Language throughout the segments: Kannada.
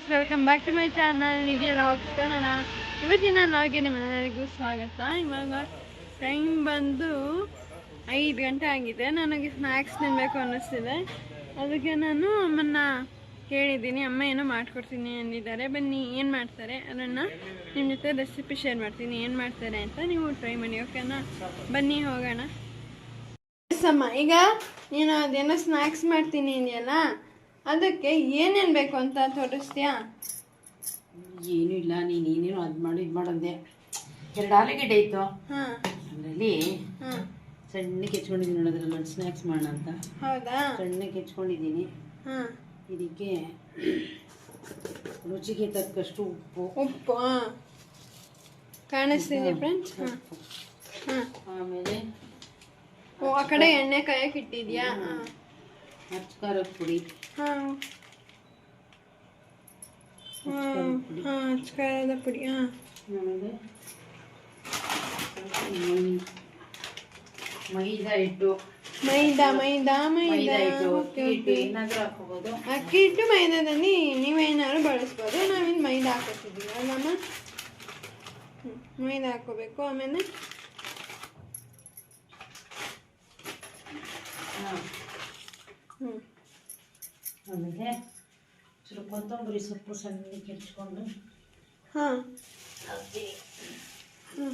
Guys welcome back to my channel ಇದೆಯಲ್ಲ ಹೋಗ್ತಾನ ಇವತ್ತಿನ ಲಾಗಿನ ಮನೆಯವರಿಗೂ ಸ್ವಾಗತ ಇವಾಗ ಟೈಮ್ ಬಂದು ಐದು ಗಂಟೆ ಆಗಿದೆ. ನನಗೆ ಸ್ನ್ಯಾಕ್ಸ್ ತಿನ್ನಬೇಕು ಅನ್ನಿಸ್ತಿದೆ. ಅದಕ್ಕೆ ನಾನು ಅಮ್ಮನ್ನ ಕೇಳಿದ್ದೀನಿ. ಅಮ್ಮ ಏನೋ ಮಾಡ್ಕೊಡ್ತೀನಿ ಅಂದಿದ್ದಾರೆ. ಬನ್ನಿ, ಏನು ಮಾಡ್ತಾರೆ? ಅದನ್ನು ನಿಮ್ಮ ಜೊತೆ ರೆಸಿಪಿ ಶೇರ್ ಮಾಡ್ತೀನಿ. ಏನು ಮಾಡ್ತಾರೆ ಅಂತ ನೀವು ಟ್ರೈ ಮಾಡಿ ಓಕೆನಾ ಬನ್ನಿ, ಹೋಗೋಣ. ಅಮ್ಮ ಈಗ ನೀನು ಅದೇನೋ ಸ್ನ್ಯಾಕ್ಸ್ ಮಾಡ್ತೀನಿ ಇದೆಯಲ್ಲ ಅದಕ್ಕೆ ಏನೇನು ಬೇಕು ಅಂತ ತೋರಿಸ್ತೀಯಾ? ಏನೂ ಇಲ್ಲ ನೀನು ಏನೇನು ಅದು ಮಾಡು ಇದು ಮಾಡಂದೆ ಎರಡು ಆಲೂಗೆಡ್ಡೆ ಇತ್ತು. ಹಾಂ. ಅದರಲ್ಲಿ ಹಾಂ. ಸಣ್ಣಗೆ ಹೆಚ್ಕೊಂಡಿದ್ದೀನಿ ನೋಡೋದ್ರಲ್ಲಿ ನಾನು ಸ್ನ್ಯಾಕ್ಸ್ ಮಾಡೋಣ ಅಂತ. ಹೌದಾ? ಸಣ್ಣಗೆ ಹೆಚ್ಕೊಂಡಿದ್ದೀನಿ. ಹಾಂ. ಇದಕ್ಕೆ ರುಚಿಗೆ ತಕ್ಕಷ್ಟು ಉಪ್ಪು. ಉಪ್ಪು ಹಾಂ. ಕಾಣಿಸ್ತಿದೆ ಫ್ರೆಂಡ್ಸ್ ಹಾಂ. ಹಾಂ. ಆಮೇಲೆ ಓ ಆ ಕಡೆ ಎಣ್ಣೆ ಕಾಯಕ್ಕೆ ಇಟ್ಟಿದ್ಯಾ? ಹಾಂ. ಹಚ್ಚ ಖಾರದ ಪುಡಿ. ಹಾಂ. ಹಾಂ ಹಾಂ ಹಚ್ಕಾರದ ಪುಡಿ ಹಾಂ. ಆಮೇಲೆ ಮೈದಾ ಹಿಟ್ಟು. ಮೈದಾ ಮೈದಾ ಮೈದಾ. ಹಿಟ್ಟು. ಓಕೆ ಹಿಟ್ಟು ಏನಾದರೂ ಹಾಕೋಬೋದು ಅಕ್ಕಿ ಹಿಟ್ಟು ಮೈದಾದಲ್ಲಿ ನೀವೇನಾದ್ರು ಬಳಸ್ಬೋದು. ನಾವಿನ್ ಮೈದಾ ಹಾಕೋತಿದ್ದೀವಿ ಅಲ್ಲಮ್ಮ ಮೈದಾ ಹಾಕೋಬೇಕು ಆಮೇಲೆ? ಹಾಂ. ಆಮೇಲೆ ಚೂರು ಕೊತ್ತಂಬರಿ ಸೊಪ್ಪು ಸಣ್ಣ ಕೆಚ್ಕೊಂಡು ಹಾಂ. ಹಾಕ್ತೀನಿ ಹ್ಞೂ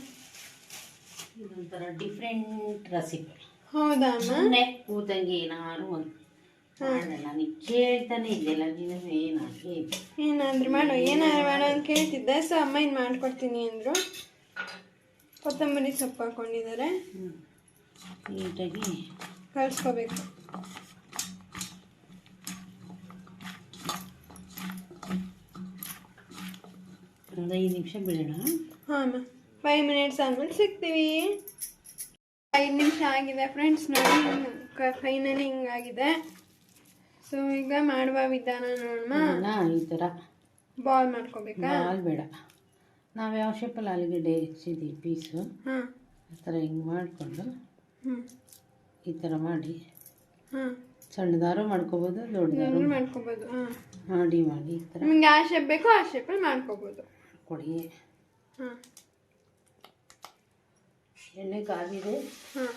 ಇದೊಂಥರ ಡಿಫ್ರೆಂಟ್ ರೆಸಿಪಿ ಹೌದಾ ಅಮ್ಮ? ಸುಮ್ಮನೆ ಕೂತಂಗೆ ಏನಾದ್ರು ಒಂದು ಮಾಡಿದೆ. ನನಗೆ ಕೇಳ್ತಾನೆ ಇದೆಯಲ್ಲ ನೀನು ಏನು ಹೇಳಿ ಏನಾದ್ರು ಮಾಡು. ಏನಾದ್ರು ಮಾಡು ಅಂತ ಕೇಳ್ತಿದ್ದೆ. ಸೊ ಅಮ್ಮ ಇನ್ನು ಮಾಡ್ಕೊಡ್ತೀನಿ ಅಂದರು. ಕೊತ್ತಂಬರಿ ಸೊಪ್ಪು ಹಾಕೊಂಡಿದ್ದಾರೆ. ನೀಟಾಗಿ ಕಳಿಸ್ಕೋಬೇಕು. ಒಂದು ಐದು ನಿಮಿಷ ಬಿಡೋಣ. ಹಾಂ ಮ್ಯಾಮ್ ಫೈವ್ ಮಿನಿಟ್ಸ್ ಆದಮೇಲೆ ಸಿಗ್ತೀವಿ. ಐದು ನಿಮಿಷ ಆಗಿದೆ ಫ್ರೆಂಡ್ಸ್ ನೋಡಿ ಫೈನಲಿ ಹಿಂಗಾಗಿದೆ. ಸೊ ಈಗ ಮಾಡುವ ವಿಧಾನ ನೋಡಮ್ಮ. ಈ ಥರ ಬಾಲ್ ಮಾಡ್ಕೋಬೇಕಾ? ಬಾಲ್ ಬೇಡ. ನಾವು ಯಾವ ಶೇಪಲ್ಲಿ ಆಲೂಗಡ್ಡೆ ಹೆಚ್ಚಿದ್ದೀವಿ ಪೀಸು ಹಾಂ. ಆ ಥರ ಹಿಂಗೆ ಮಾಡಿಕೊಂಡು ಹ್ಞೂ ಈ ಥರ ಮಾಡಿ. ಹಾಂ. ಸಣ್ಣದಾರು ಮಾಡ್ಕೋಬೋದು ದೊಡ್ಡದಾರು ಮಾಡ್ಕೋಬೋದು ಹಾಂ. ಮಾಡಿ ಮಾಡಿ ಈ ಥರ ನಿಮ್ಗೆ ಆ ಶೇಪ್ ಬೇಕೋ ಆ ಶೇಪಲ್ಲಿ ಮಾಡ್ಕೋಬೋದು. ಕೊಡಿ. ಎಣ್ಣೆ ಕಾದಿದೆ ಹಾಂ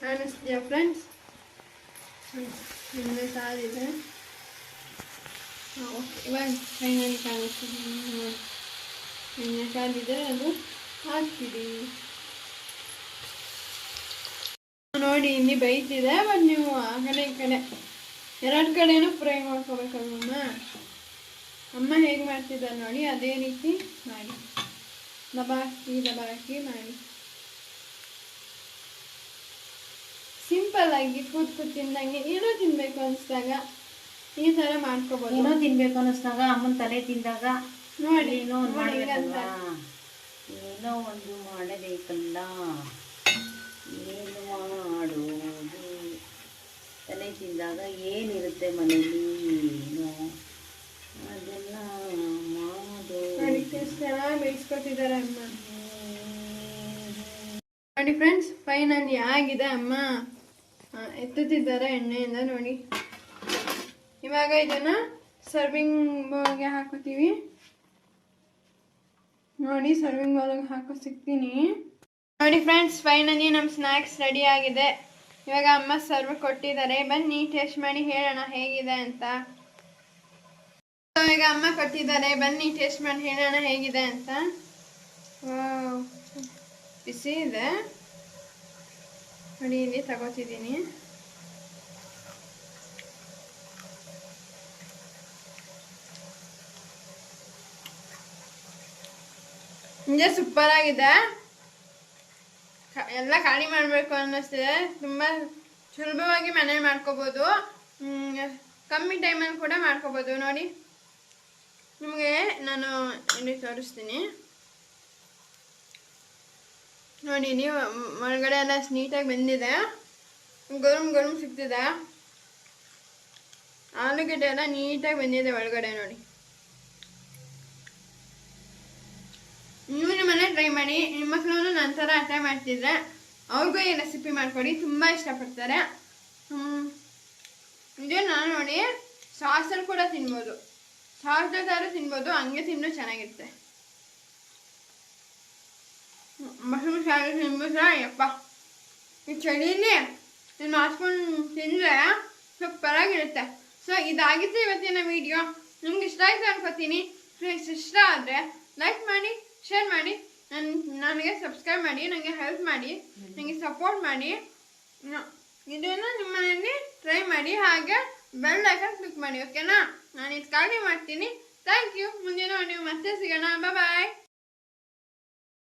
ಕಾಣಿಸ್ತೀಯಾ ಫ್ರೆಂಡ್ಸ್ ಎಣ್ಣೆ ಕಾದಿದೆ ಇವಾಗ ಫೈನಲ್ ಕಾಣಿಸ್ತಿದೆ. ನೋಡಿ ಎಣ್ಣೆ ಕಾದಿದೆ ಅದು ಹಾಕ್ತೀರಿ ನೋಡಿ ಇಲ್ಲಿ ಬೈತಿದೆ ಬಟ್ ನೀವು ಆ ಕಡೆ ಈ ಕಡೆ ಎರಡು ಕಡೆನೂ ಫ್ರೈ ಮಾಡ್ಕೋಬೇಕಲ್ವಮ್ಮ ಅಮ್ಮ ಹೇಗೆ ಮಾಡ್ತಿದ್ದಾರೆ ನೋಡಿ ಅದೇ ರೀತಿ ಮಾಡಿ. ದಬಾಕಿ ದಬಾಕಿ ಮಾಡಿ. ಸಿಂಪಲ್ ಆಗಿ ಕೂತ್ ಕೂತ್ ತಿಂದಂಗೆ ಏನೋ ತಿನ್ಬೇಕು ಅನಿಸ್ದಾಗ ಈ ತರ ಮಾಡ್ಕೋಬಹುದು ಏನೋ ತಿನ್ಬೇಕು ಅನಿಸ್ದಾಗ ಅಮ್ಮನ ತಲೆ ತಿಂದಾಗ ನೋಡಿ ಏನೋ ಏನೋ ಒಂದು ಮಾಡಬೇಕಲ್ಲ. ಏನು ಮಾಡೋದು? ತಲೆ ತಿಂದಾಗ ಏನಿರುತ್ತೆ ಮನೇಲಿ ಏನೋ ಅದೆಲ್ಲ ಮಾಡೋ ನೋಡಿ ಎಷ್ಟು ಅಮ್ಮ. ನೋಡಿ ಫ್ರೆಂಡ್ಸ್ ಫೈನಲಿ ಆಗಿದೆ ಅಮ್ಮ. ಎತ್ತುತ್ತಿದ್ದಾರೆ ಎಣ್ಣೆಯಿಂದ ನೋಡಿ. ಇವಾಗ ಇದನ್ನ ಸರ್ವಿಂಗ್ ಬೌಲ್ಗೆ ಹಾಕೋತೀವಿ ನೋಡಿ ಸರ್ವಿಂಗ್ ಬೌಲ್ಗೆ ಹಾಕೋ ಸಿಗ್ತೀನಿ. ನೋಡಿ ಫ್ರೆಂಡ್ಸ್ ಫೈನಲಿ ನಮ್ಮ ಸ್ನ್ಯಾಕ್ಸ್ ರೆಡಿ ಆಗಿದೆ. ಇವಾಗ ಅಮ್ಮ ಸರ್ವ್ ಕೊಟ್ಟಿದ್ದಾರೆ. ಬನ್ನಿ ಟೇಸ್ಟ್ ಮಾಡಿ ಹೇಳೋಣ ಹೇಗಿದೆ ಅಂತ. ಈಗ ಅಮ್ಮ ಕೊಟ್ಟಿದ್ದಾರೆ. ಬನ್ನಿ ಟೇಸ್ಟ್ ಮಾಡಿ ಹೇಳೋಣ ಹೇಗಿದೆ ಅಂತ. ಬಿಸಿ ಇದೆ. ನೋಡಿ ಇಲ್ಲಿ ತಗೋತಿದ್ದೀನಿ. ನಿಜ ಸೂಪರ್ ಆಗಿದೆ. ಎಲ್ಲ ಖಾಲಿ ಮಾಡಬೇಕು ಅನ್ನಿಸ್ತಿದೆ. ತುಂಬ ಸುಲಭವಾಗಿ ಮನೇಲಿ ಮಾಡ್ಕೋಬೋದು. ಕಮ್ಮಿ ಟೈಮಲ್ಲಿ ಕೂಡ ಮಾಡ್ಕೋಬೋದು. ನೋಡಿ. ನಿಮಗೆ ನಾನು ಇಲ್ಲಿ ತೋರಿಸ್ತೀನಿ. ನೋಡಿ, ನೀವು ಒಳಗಡೆ ಎಲ್ಲ ನೀಟಾಗಿ ಬೆಂದಿದೆ. ಗರಮ್ ಗರಮ್ ಸಿಗ್ತಿದೆ. ಆಲೂಗಡ್ಡೆ ಎಲ್ಲ ನೀಟಾಗಿ ಬೆಂದಿದೆ ಒಳಗಡೆ ನೋಡಿ. ನೀವು ನಿಮ್ಮನೆ ಟ್ರೈ ಮಾಡಿ. ನಿಮ್ಮ ಮಕ್ಕಳು ಥರ ಟ್ರೈ ಮಾಡ್ತಿದ್ರೆ ಅವ್ರಿಗೂ ಈ ರೆಸಿಪಿ ಮಾಡಿಕೊಡಿ. ತುಂಬ ಇಷ್ಟಪಡ್ತಾರೆ. ಹ್ಞೂ ಇದು ನಾನು ನೋಡಿ ಸಾಸಲ್ಲಿ ಕೂಡ ತಿನ್ಬೋದು. ಜೊತೆ ತಿನ್ಬೋದು, ಹಂಗೆ ತಿನ್ನೋ ಚೆನ್ನಾಗಿರುತ್ತೆ. ಮಶ್ರೂಮ್ ಸಾರು ತಿನ್ಬಿಟ್ರೆ, ಯಪ್ಪ. ಈ ಚಳಿಲಿ ಇದನ್ನು ಹಾಸ್ಕೊಂಡು ತಿಂದರೆ ಸ್ವಲ್ಪ ಪರವಾಗಿರುತ್ತೆ ಸೊ ಇದಾಗಿತ್ತು ಇವತ್ತಿನ ವಿಡಿಯೋ. ನಿಮ್ಗೆ ಇಷ್ಟ ಆಯಿತು ಅನ್ಕೋತೀನಿ. ಫ್ರೆಂಡ್ಸ್ ಇಷ್ಟ ಆದರೆ ಲೈಕ್ ಮಾಡಿ ಶೇರ್ ಮಾಡಿ. ನನ್ನ ನನಗೆ ಸಬ್ಸ್ಕ್ರೈಬ್ ಮಾಡಿ ನನಗೆ ಹೆಲ್ಪ್ ಮಾಡಿ ನನಗೆ ಸಪೋರ್ಟ್ ಮಾಡಿ. ಇದನ್ನು ನಿಮ್ಮ ಮನೆಯಲ್ಲಿ ಟ್ರೈ ಮಾಡಿ. ಹಾಗೆ ಬೆಲ್ ಐಕನ್ ಕ್ಲಿಕ್ ಮಾಡಿ ಓಕೆನಾ ನಾನು ಇದು ಖಾಲಿ ಮಾಡ್ತೀನಿ. ಥ್ಯಾಂಕ್ ಯು ಮುಂದಿನ ನೀವು ಮತ್ತೆ ಸಿಗೋಣ. ಬಾಯ್